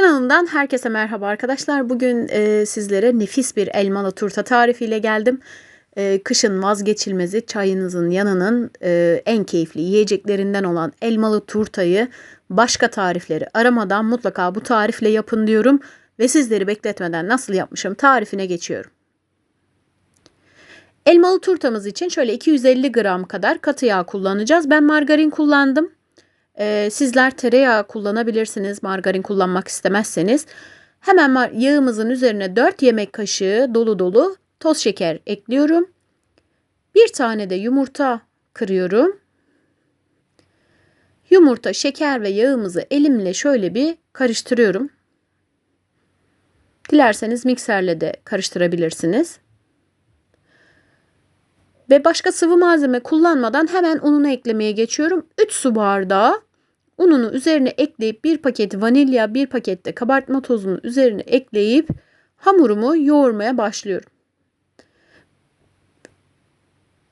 Kanalımdan herkese merhaba arkadaşlar. Bugün e, sizlere nefis bir elmalı turta tarifiyle geldim. E, kışın vazgeçilmezi çayınızın yanının e, en keyifli yiyeceklerinden olan elmalı turtayı başka tarifleri aramadan mutlaka bu tarifle yapın diyorum. Ve sizleri bekletmeden nasıl yapmışım tarifine geçiyorum. Elmalı turtamız için şöyle 250 gram kadar katı yağ kullanacağız. Ben margarin kullandım. Ee, sizler tereyağı kullanabilirsiniz margarin kullanmak istemezseniz. Hemen yağımızın üzerine 4 yemek kaşığı dolu dolu toz şeker ekliyorum. Bir tane de yumurta kırıyorum. Yumurta, şeker ve yağımızı elimle şöyle bir karıştırıyorum. Dilerseniz mikserle de karıştırabilirsiniz. Ve başka sıvı malzeme kullanmadan hemen ununu eklemeye geçiyorum. 3 su bardağı Ununu üzerine ekleyip bir paket vanilya, bir paket de kabartma tozunu üzerine ekleyip hamurumu yoğurmaya başlıyorum.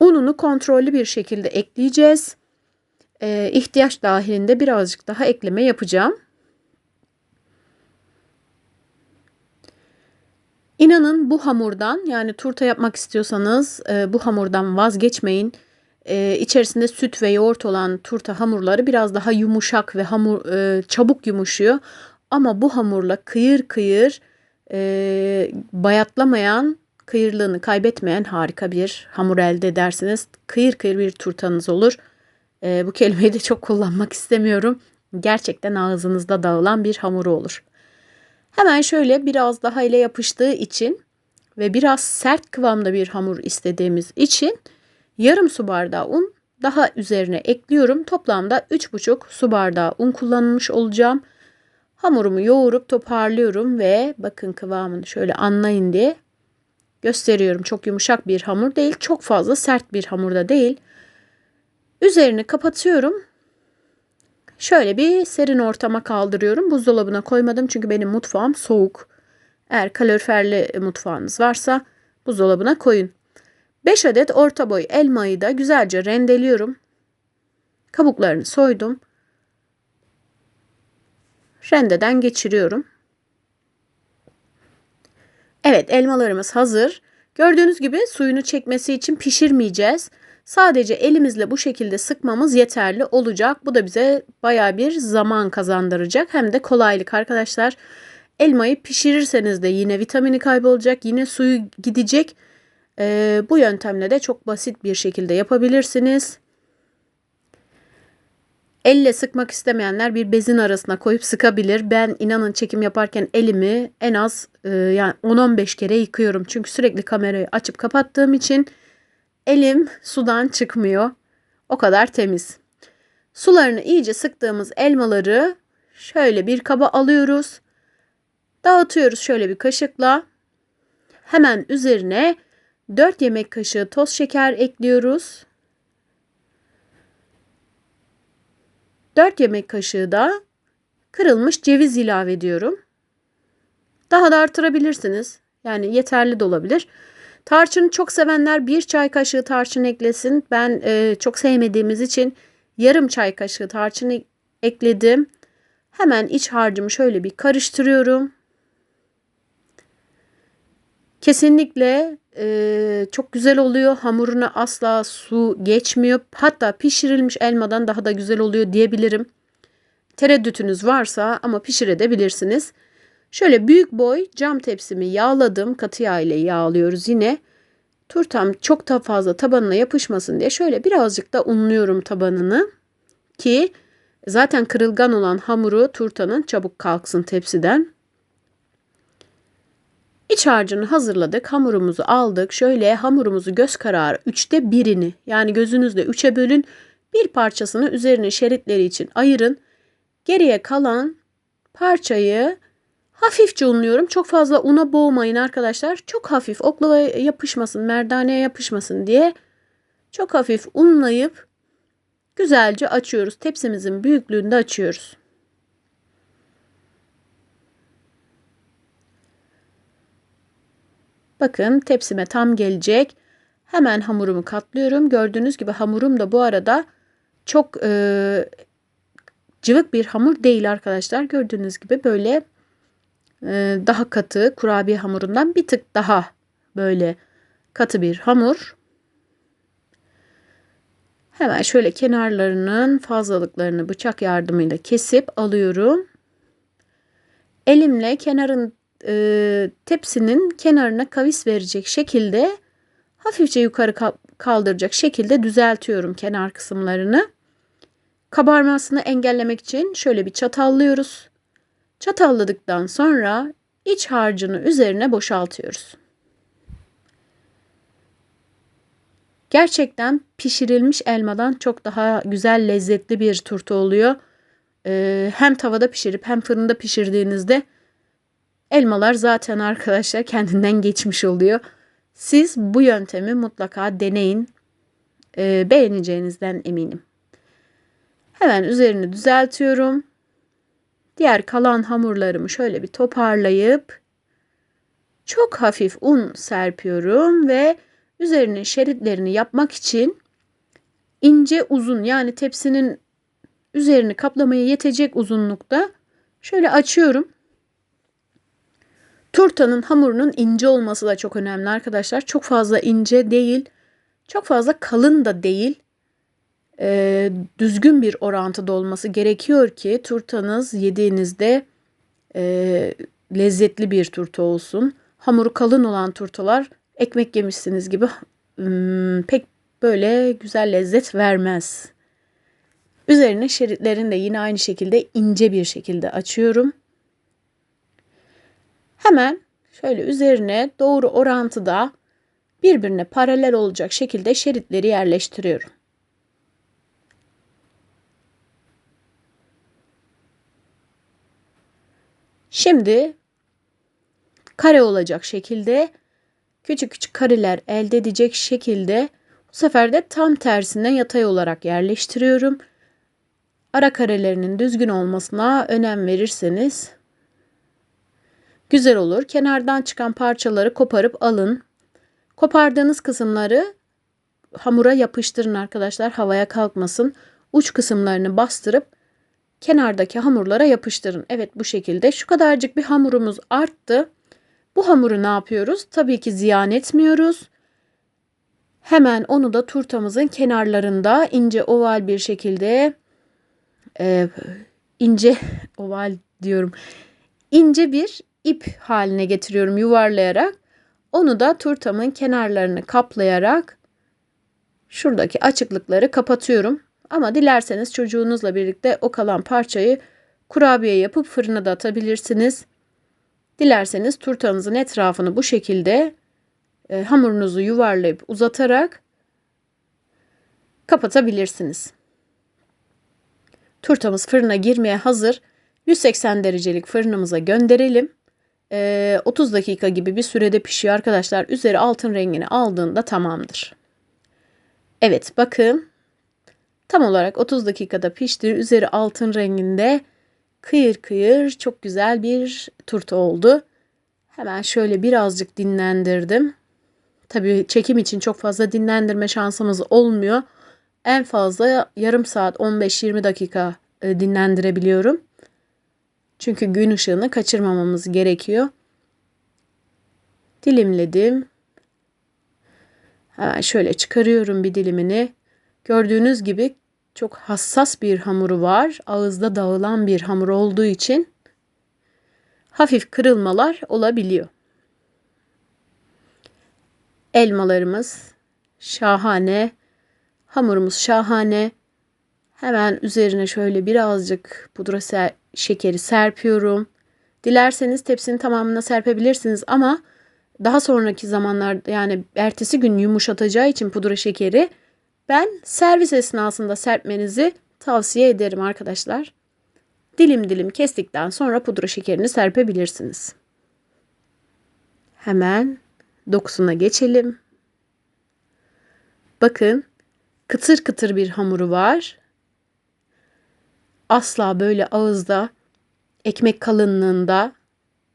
Ununu kontrollü bir şekilde ekleyeceğiz. Ee, ihtiyaç dahilinde birazcık daha ekleme yapacağım. İnanın bu hamurdan yani turta yapmak istiyorsanız e, bu hamurdan vazgeçmeyin e, içerisinde süt ve yoğurt olan turta hamurları biraz daha yumuşak ve hamur e, çabuk yumuşuyor. Ama bu hamurla kıyır kıyır e, bayatlamayan, kıyırlığını kaybetmeyen harika bir hamur elde edersiniz. Kıyır kıyır bir turtanız olur. E, bu kelimeyi de çok kullanmak istemiyorum. Gerçekten ağzınızda dağılan bir hamuru olur. Hemen şöyle biraz daha ile yapıştığı için ve biraz sert kıvamda bir hamur istediğimiz için Yarım su bardağı un daha üzerine ekliyorum. Toplamda 3,5 su bardağı un kullanmış olacağım. Hamurumu yoğurup toparlıyorum ve bakın kıvamını şöyle anlayın diye gösteriyorum. Çok yumuşak bir hamur değil, çok fazla sert bir hamur da değil. Üzerini kapatıyorum. Şöyle bir serin ortama kaldırıyorum. Buzdolabına koymadım çünkü benim mutfağım soğuk. Eğer kaloriferli mutfağınız varsa buzdolabına koyun. 5 adet orta boy elmayı da güzelce rendeliyorum. Kabuklarını soydum. Rendeden geçiriyorum. Evet elmalarımız hazır. Gördüğünüz gibi suyunu çekmesi için pişirmeyeceğiz. Sadece elimizle bu şekilde sıkmamız yeterli olacak. Bu da bize baya bir zaman kazandıracak. Hem de kolaylık arkadaşlar. Elmayı pişirirseniz de yine vitamini kaybolacak. Yine suyu gidecek. E, bu yöntemle de çok basit bir şekilde yapabilirsiniz. Elle sıkmak istemeyenler bir bezin arasına koyup sıkabilir. Ben inanın çekim yaparken elimi en az e, yani 10-15 kere yıkıyorum. Çünkü sürekli kamerayı açıp kapattığım için elim sudan çıkmıyor. O kadar temiz. Sularını iyice sıktığımız elmaları şöyle bir kaba alıyoruz. Dağıtıyoruz şöyle bir kaşıkla. Hemen üzerine 4 yemek kaşığı toz şeker ekliyoruz. 4 yemek kaşığı da kırılmış ceviz ilave ediyorum. Daha da artırabilirsiniz. Yani yeterli de olabilir. Tarçını çok sevenler bir çay kaşığı tarçın eklesin. Ben e, çok sevmediğimiz için yarım çay kaşığı tarçın ekledim. Hemen iç harcımı şöyle bir karıştırıyorum. Kesinlikle e, çok güzel oluyor. Hamuruna asla su geçmiyor. Hatta pişirilmiş elmadan daha da güzel oluyor diyebilirim. Tereddütünüz varsa ama pişirebilirsiniz. Şöyle büyük boy cam tepsimi yağladım. Katı yağ ile yağlıyoruz yine. Turtam çok da fazla tabanına yapışmasın diye şöyle birazcık da unluyorum tabanını ki zaten kırılgan olan hamuru turtanın çabuk kalksın tepsiden. İç harcını hazırladık. Hamurumuzu aldık. Şöyle hamurumuzu göz kararı üçte birini yani gözünüzle üçe bölün. Bir parçasını üzerine şeritleri için ayırın. Geriye kalan parçayı hafifçe unluyorum. Çok fazla una boğmayın arkadaşlar. Çok hafif oklavaya yapışmasın, merdaneye yapışmasın diye çok hafif unlayıp güzelce açıyoruz. Tepsimizin büyüklüğünde açıyoruz. Bakın tepsime tam gelecek. Hemen hamurumu katlıyorum. Gördüğünüz gibi hamurum da bu arada çok e, cıvık bir hamur değil arkadaşlar. Gördüğünüz gibi böyle e, daha katı kurabiye hamurundan bir tık daha böyle katı bir hamur. Hemen şöyle kenarlarının fazlalıklarını bıçak yardımıyla kesip alıyorum. Elimle kenarın e, tepsinin kenarına kavis verecek şekilde hafifçe yukarı kaldıracak şekilde düzeltiyorum kenar kısımlarını. Kabarmasını engellemek için şöyle bir çatallıyoruz. Çatalladıktan sonra iç harcını üzerine boşaltıyoruz. Gerçekten pişirilmiş elmadan çok daha güzel lezzetli bir turta oluyor. Ee, hem tavada pişirip hem fırında pişirdiğinizde elmalar zaten arkadaşlar kendinden geçmiş oluyor. Siz bu yöntemi mutlaka deneyin. Ee, beğeneceğinizden eminim. Hemen üzerini düzeltiyorum. Diğer kalan hamurlarımı şöyle bir toparlayıp çok hafif un serpiyorum ve üzerine şeritlerini yapmak için ince uzun yani tepsinin üzerini kaplamaya yetecek uzunlukta şöyle açıyorum. Turtanın hamurunun ince olması da çok önemli arkadaşlar. Çok fazla ince değil, çok fazla kalın da değil. Ee, düzgün bir orantıda olması gerekiyor ki turtanız yediğinizde e, lezzetli bir turta olsun. Hamuru kalın olan turtalar ekmek yemişsiniz gibi hmm, pek böyle güzel lezzet vermez. Üzerine şeritlerini de yine aynı şekilde ince bir şekilde açıyorum. Hemen şöyle üzerine doğru orantıda birbirine paralel olacak şekilde şeritleri yerleştiriyorum. Şimdi kare olacak şekilde küçük küçük kareler elde edecek şekilde bu sefer de tam tersine yatay olarak yerleştiriyorum. Ara karelerinin düzgün olmasına önem verirseniz güzel olur. Kenardan çıkan parçaları koparıp alın. Kopardığınız kısımları hamura yapıştırın arkadaşlar havaya kalkmasın. Uç kısımlarını bastırıp kenardaki hamurlara yapıştırın. Evet bu şekilde şu kadarcık bir hamurumuz arttı. Bu hamuru ne yapıyoruz? Tabii ki ziyan etmiyoruz. Hemen onu da turtamızın kenarlarında ince oval bir şekilde e, ince oval diyorum. ince bir ip haline getiriyorum yuvarlayarak. Onu da turtamın kenarlarını kaplayarak şuradaki açıklıkları kapatıyorum. Ama dilerseniz çocuğunuzla birlikte o kalan parçayı kurabiye yapıp fırına da atabilirsiniz. Dilerseniz turtanızın etrafını bu şekilde e, hamurunuzu yuvarlayıp uzatarak kapatabilirsiniz. Turtamız fırına girmeye hazır. 180 derecelik fırınımıza gönderelim. E, 30 dakika gibi bir sürede pişiyor arkadaşlar. Üzeri altın rengini aldığında tamamdır. Evet bakın tam olarak 30 dakikada pişti. Üzeri altın renginde kıyır kıyır çok güzel bir turta oldu. Hemen şöyle birazcık dinlendirdim. Tabii çekim için çok fazla dinlendirme şansımız olmuyor. En fazla yarım saat 15-20 dakika e, dinlendirebiliyorum. Çünkü gün ışığını kaçırmamamız gerekiyor. Dilimledim. Hemen şöyle çıkarıyorum bir dilimini. Gördüğünüz gibi çok hassas bir hamuru var. Ağızda dağılan bir hamur olduğu için hafif kırılmalar olabiliyor. Elmalarımız şahane. Hamurumuz şahane. Hemen üzerine şöyle birazcık pudra ser şekeri serpiyorum. Dilerseniz tepsinin tamamına serpebilirsiniz ama daha sonraki zamanlarda yani ertesi gün yumuşatacağı için pudra şekeri ben servis esnasında serpmenizi tavsiye ederim arkadaşlar. Dilim dilim kestikten sonra pudra şekerini serpebilirsiniz. Hemen dokusuna geçelim. Bakın kıtır kıtır bir hamuru var. Asla böyle ağızda ekmek kalınlığında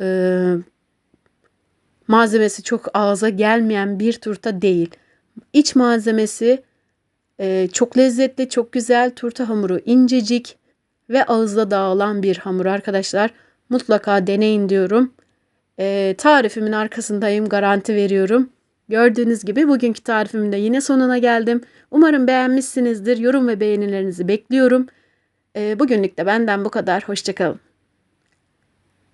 e, malzemesi çok ağza gelmeyen bir turta değil. İç malzemesi e, çok lezzetli, çok güzel. Turta hamuru incecik ve ağızda dağılan bir hamur arkadaşlar. Mutlaka deneyin diyorum. E, tarifimin arkasındayım, garanti veriyorum. Gördüğünüz gibi bugünkü tarifimin de yine sonuna geldim. Umarım beğenmişsinizdir. Yorum ve beğenilerinizi bekliyorum. E, bugünlük de benden bu kadar. Hoşçakalın.